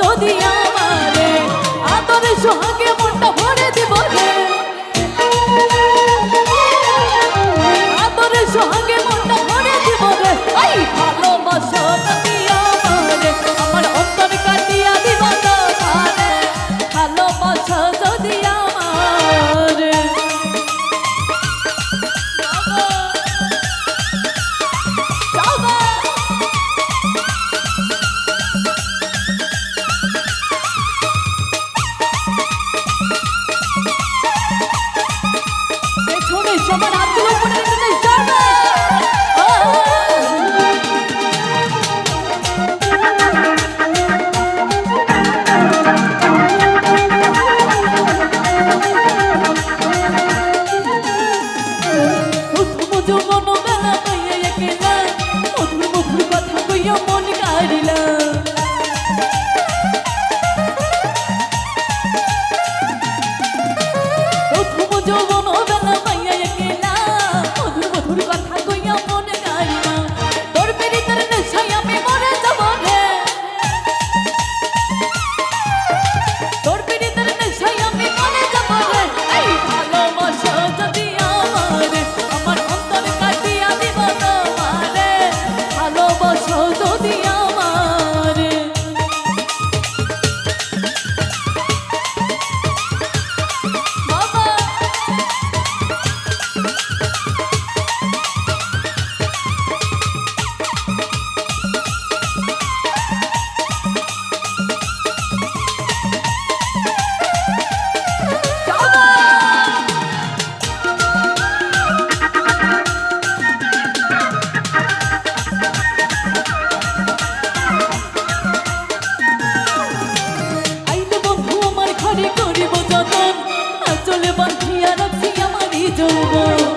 যদি আমারে আদরে সোহাগে মনটা ভরে দিব রে। আদরে সোহাগে মনটা ভরে দিব রে। আই, ভালোবাসো তুমি আমারে, আমার অন্তর কাটিয়া দিব আচলে বাঁধিয়া রাখছি আমারই যৌবন।